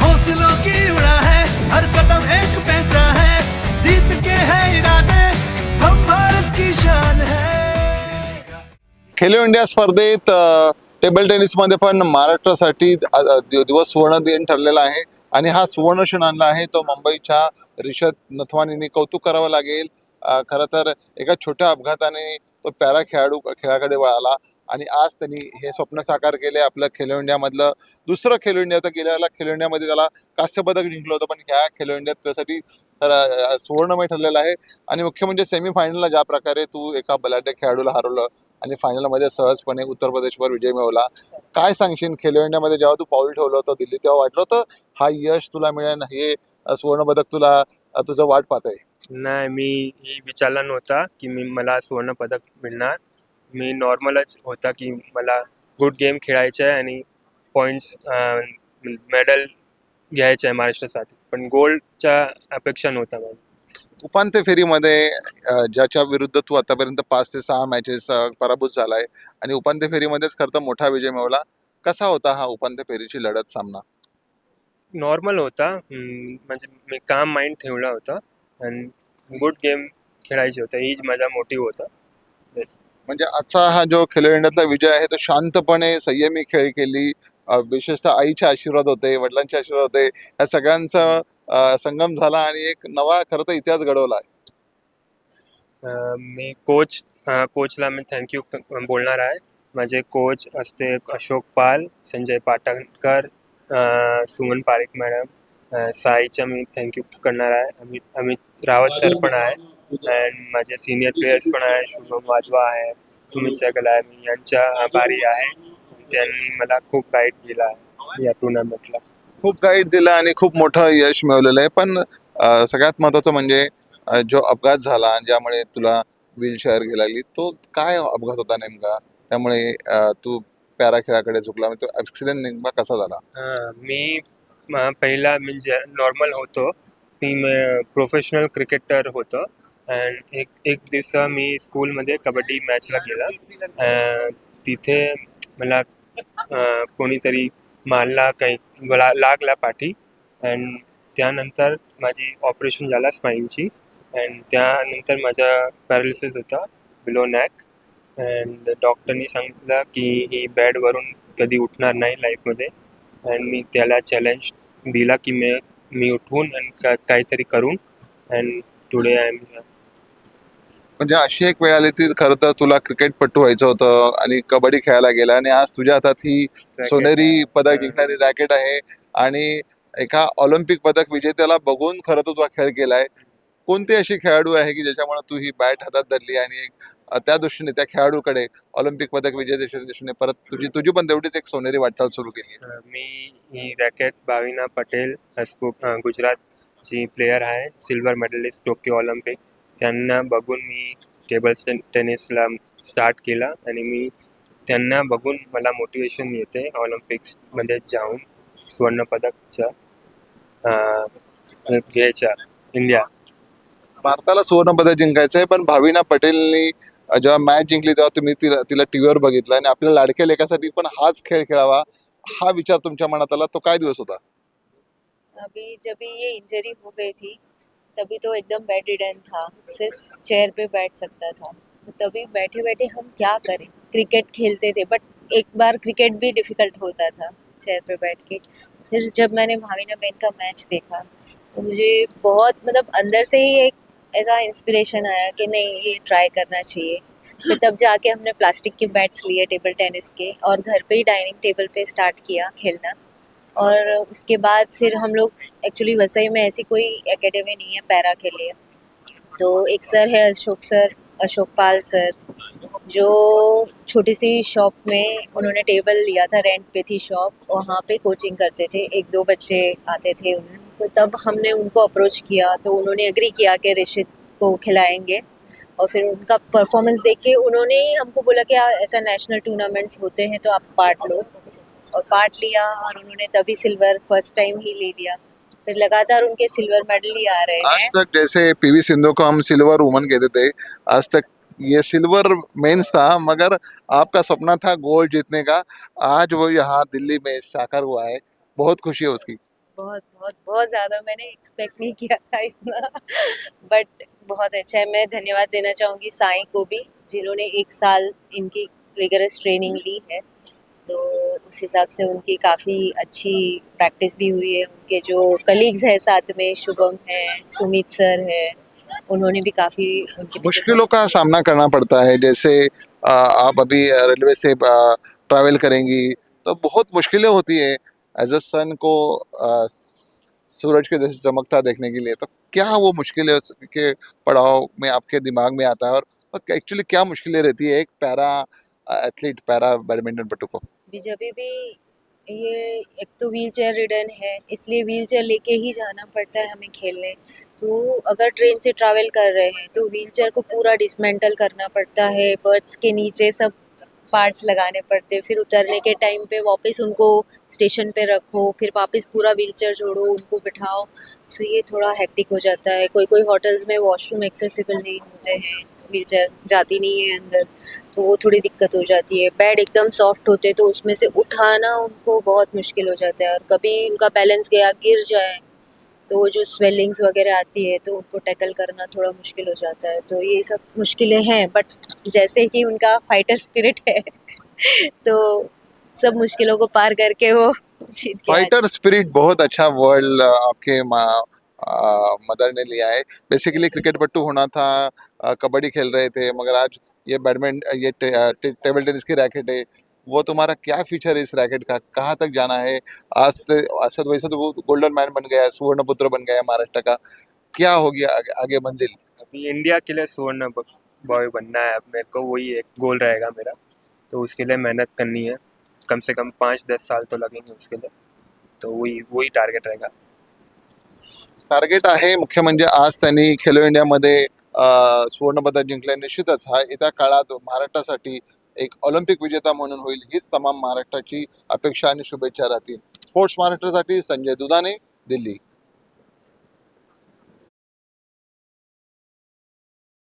हौसलों की हर एक है, जीत के है इरादे, हम भारत की शान है। खेलो इंडिया स्पर्धेत टेबल टेनिसमध्ये पण महाराष्ट्रासाठी दिवस सुवर्ण दिन ठरलेला आहे. आणि हा सुवर्ण क्षण आणला आहे. तो मुंबईच्या रिषद नथवानीने कौतुक करावं लागेल. खरं तर एका छोट्या अपघाताने तो पॅरा खेळाडू खेळाकडे वळाला. आणि आज त्यांनी हे स्वप्न साकार केले आपलं खेलो इंडियामधलं. दुसरं खेलो इंडिया तर गेल्या वेळेला खेलो इंडियामध्ये त्याला कांस्य पदक जिंकलं होतं. पण ह्या खेलो इंडियात त्यासाठी सुवर्णमय ठरलेलं आहे. आणि मुख्य म्हणजे सेमीफायनलला ज्या प्रकारे तू एका बलाढ्य खेळाडूला हरवलं आणि फायनलमध्ये सहजपणे उत्तर प्रदेशवर विजय मिळवला. काय सांगशील? खेलो इंडियामध्ये जेव्हा तू पाऊल ठेवलं होतं दिल्ली तेव्हा वाटलं होतं हा यश तुला मिळेल हे सुवर्णपदक तुला तुझं वाट पाहत आहे नाही मी ही विचारला नव्हता की मी मला सुवर्णपदक मिळणार. मी नॉर्मलच होता की मला गुड गेम खेळायचं आहे आणि पॉईंट्स मेडल घ्यायचं आहे महाराष्ट्रासाठी. पण गोल्डच्या अपेक्षा नव्हता मला. उपांत्य फेरीमध्ये ज्याच्या विरुद्ध तू आतापर्यंत पाच ते सहा मॅचेस पराभूत झालाय आणि उपांत्य फेरीमध्येच खरं तर मोठा विजय मिळवला. कसा होता हा उपांत्य फेरीची लढत सामना? नॉर्मल होता. म्हणजे मी काम माइंड ठेवला होता. आणि गुड गेम खेळायची होता. हीच माझा मोटिव्ह होता. म्हणजे आजचा हा जो खेलो इंडियातला विजय आहे तो शांतपणे संयमी खेळ केली. विशेषतः आईचे आशीर्वाद होते वडिलांचे आशीर्वाद होते. या सगळ्यांचा संगम झाला आणि एक नवा खरं तर इतिहास घडवला आहे. मी कोच कोचला मी थँक्यू बोलणार आहे. माझे कोच असते अशोक पाल संजय पाटणकर सुमन पारिक मॅडम. अं, मी थँक्यू करणार आहे. अमित अमित रावत सर पण आहे. अँड माझे सिनियर प्लेयर्स पण आहे. शुभम वाजवा आहे. सुमित सहगल आहे. मी यांच्या आभारी आहे. त्यांनी मला खूप गाईड केला आहे या टुर्नामेंटला खूप गाईड दिलं आणि खूप मोठं यश मिळवलेलं आहे. पण सगळ्यात महत्वाचं म्हणजे जो अपघात झाला ज्यामुळे तुला व्हीलचेअर घ्यायला लागली तो काय अपघात होता नेमका? त्यामुळे तू पॅरा खेळाकडे झुकला म्हणजे तो ऍक्सिडेंट नेमका कसा झाला? मी पहिला म्हणजे नॉर्मल होतो. ती प्रोफेशनल क्रिकेटर होतो. अँड एक एक दिवस मी स्कूलमध्ये कबड्डी मॅचला गेला. तिथे मला कोणीतरी मारला काही ला- लागला पाठी. अँड त्यानंतर माझी ऑपरेशन झाला स्पाईनची अँड त्यानंतर माझा पॅरालिसिस होता बिलो नॅक अँड डॉक्टरनी सांगितलं की ही बेडवरून कधी उठणार नाही लाईफमध्ये अँड मी त्याला चॅलेंज दिला की मी मी उठवून आणि का काहीतरी करून. अँड टुडे आय एम म्हणजे अशी एक वेळ आली ती खरं तर तुला क्रिकेटपट्टू व्हायचं होतं आणि कबड्डी खेळायला गेला आणि आज तुझ्या हातात ही सोनेरी पदक जिंकणारी रॅकेट आहे आणि एका ऑलिम्पिक पदक विजेत्याला बघून खरं तर तुला खेळ केलाय. कोणती अशी खेळाडू आहे की ज्याच्यामुळे तू ही बॅट हातात धरली आणि एक त्या दृष्टीने त्या खेळाडूकडे ऑलिम्पिक पदक विजेत्याच्या दृष्टीने परत तुझी तुझी पण तेवढीच एक सोनेरी वाटचाल सुरू केली मी ही रॅकेट भाविना पटेल गुजरातची प्लेयर आहे सिल्वर मेडलिस्ट टोकियो ऑलिम्पिक त्यांना बघून मी टेबल टेनिसला स्टार्ट केला आणि मी त्यांना बघून मला मोटिवेशन येते ऑलिम्पिक्समध्ये जाऊन सुवर्णपदकच्या अं, घ्यायच्या इंडिया भारताला सुवर्ण पदक जिंकायचं आहे पण भाविना पटेलनी जेव्हा मॅच जिंकली तेव्हा तुम्ही तिला तिला टीव्हीवर बघितलं आणि आपल्या लाडक्या लेखासाठी पण हाच खेळ खेळावा हा विचार तुमच्या मनात आला तो काय दिवस होता? अभी जब ये इंजरी हो गई थी तभी तो एकदम बेड रिडन था। सिर्फ़ चेयर पे बैठ सकता था। तो तभी बैठे बैठे हम क्या करें? क्रिकेट खेलते थे बट एक बार क्रिकेट भी डिफ़िकल्ट होता था चेयर पे बैठ के। फिर जब मैंने भाविना बहन का मैच देखा तो मुझे बहुत मतलब अंदर से ही एक ऐसा इंस्पिरेशन आया कि नहीं, ये ट्राई करना चाहिए। फिर तब जाके हमने प्लास्टिक के बैट्स लिए टेबल टेनिस के और घर पे ही डाइनिंग टेबल पे स्टार्ट किया खेलना। और उसके बाद फिर हम लोग एक्चुअली वसई में ऐसी कोई एकेडमी नहीं है पैरा के लिए। तो एक सर है अशोक सर अशोक पाल सर जो छोटी सी शॉप में उन्होंने टेबल लिया था रेंट पे थी शॉप वहाँ पे कोचिंग करते थे, एक दो बच्चे आते थे तो तब हमने उनको अप्रोच किया तो उन्होंने अग्री किया कि ऋषित को खिलाएँगे, और फिर उनका परफॉर्मेंस देख के उन्होंने ही हमको बोला कि ऐसा नेशनल टूर्नामेंट्स होते हैं तो आप पार्ट लो। और पार्ट लिया और उन्होंने तभी सिल्वर फ़र्स्ट टाइम ही ले लिया। फिर लगातार उनके सिल्वर मेडल ही आ रहे हैं। आज तक जैसे पीवी सिंधु को हम सिल्वर वुमन कहते थे आज तक ये सिल्वर मेंस था मगर आपका सपना था गोल्ड जीतने का। आज वो यहाँ दिल्ली में साकार हुआ है। बहुत खुशी है उसकी। बहुत बहुत बहुत ज़्यादा मैंने एक्सपेक्ट नहीं किया था इतना। बट बहुत अच्छा है। मैं धन्यवाद देना चाहूँगी साई को भी जिन्होंने एक साल इनकी रिगरस ट्रेनिंग ली है। तो उस हिसाब से उनकी काफ़ी अच्छी प्रैक्टिस भी हुई है। उनके जो कलीग्स हैं साथ में शुभम है सुमित सर है उन्होंने भी काफ़ी मुश्किलों का सामना करना पड़ता है। जैसे आ, आप अभी रेलवे से ट्रैवल करेंगी तो बहुत मुश्किलें होती है। एज अ सन को आ, सूरज के जैसे चमकता देखने के लिए तो क्या वो मुश्किलें के पड़ाव में आपके दिमाग में आता है? और एक्चुअली क्या मुश्किलें रहती है? एक पैरा एथलीट पैरा बैडमिंटन पटु को। भी जब भी ये एक तो व्हील चेयर रिडन है, इसलिए व्हील चेयर लेके ही जाना पड़ता है हमें खेलने। तो अगर ट्रेन से ट्रैवल कर रहे हैं तो व्हील चेयर को पूरा डिसमेंटल करना पड़ता है बर्थ के नीचे सब पार्ट्स लगाने पड़ते फिर उतरने के टाइम पे वापस उनको स्टेशन पे रखो, फिर वापस पूरा व्हील चेयर जोड़ो, उनको बिठाओ। सो ये थोड़ा हैक्टिक हो जाता है। कोई कोई होटल्स में वॉशरूम एक्सेसिबल नहीं होते हैं। व्हील चेयर जाती नहीं है अंदर। तो वो थोड़ी दिक्कत हो जाती है। बेड एकदम सॉफ्ट होते तो उसमें से उठाना उनको बहुत मुश्किल हो जाता है। और कभी उनका बैलेंस गया, गिर जाए तो वो जो स्वेलिंग्स वगैरह आती है तो उनको टैकल करना थोड़ा मुश्किल हो जाता है। तो ये सब मुश्किलें हैं बट जैसे कि उनका फाइटर स्पिरिट है तो सब मुश्किलों को पार करके वो फाइटर स्पिरिट बहुत अच्छा वर्ल्ड आपके माँ मदर ने लिया है। बेसिकली क्रिकेट पट्टू होना था कबड्डी खेल रहे थे मगर आज ये बैडमिंटन ये टे, टे, टेबल टेनिस की रैकेट है। वो तुम्हारा क्या फ्यूचर है इस रैकेट का? कहाँ तक जाना है? आज तो असद वैसे तो वो गोल्डन मैन बन गया है सुवर्ण पुत्र बन गया है महाराष्ट्र का। क्या हो गया आगे, आगे मंजिल? अभी इंडिया के लिए सुवर्ण बॉय बनना है। अब मेरे को वही एक गोल रहेगा मेरा। तो उसके लिए मेहनत करनी है। कम से कम पाँच दस साल तो लगेंगे उसके लिए। तो वही वही टारगेट रहेगा। टार्गेट आहे मुख्य म्हणजे आज त्यांनी खेलो इंडियामध्ये सुवर्णपदक जिंकले निश्चितच हा येत्या काळात महाराष्ट्रासाठी एक ऑलिम्पिक विजेता म्हणून होईल हीच तमाम महाराष्ट्राची अपेक्षा आणि शुभेच्छा राहतील. स्पोर्ट्स महाराष्ट्रासाठी संजय दुधाने दिल्ली.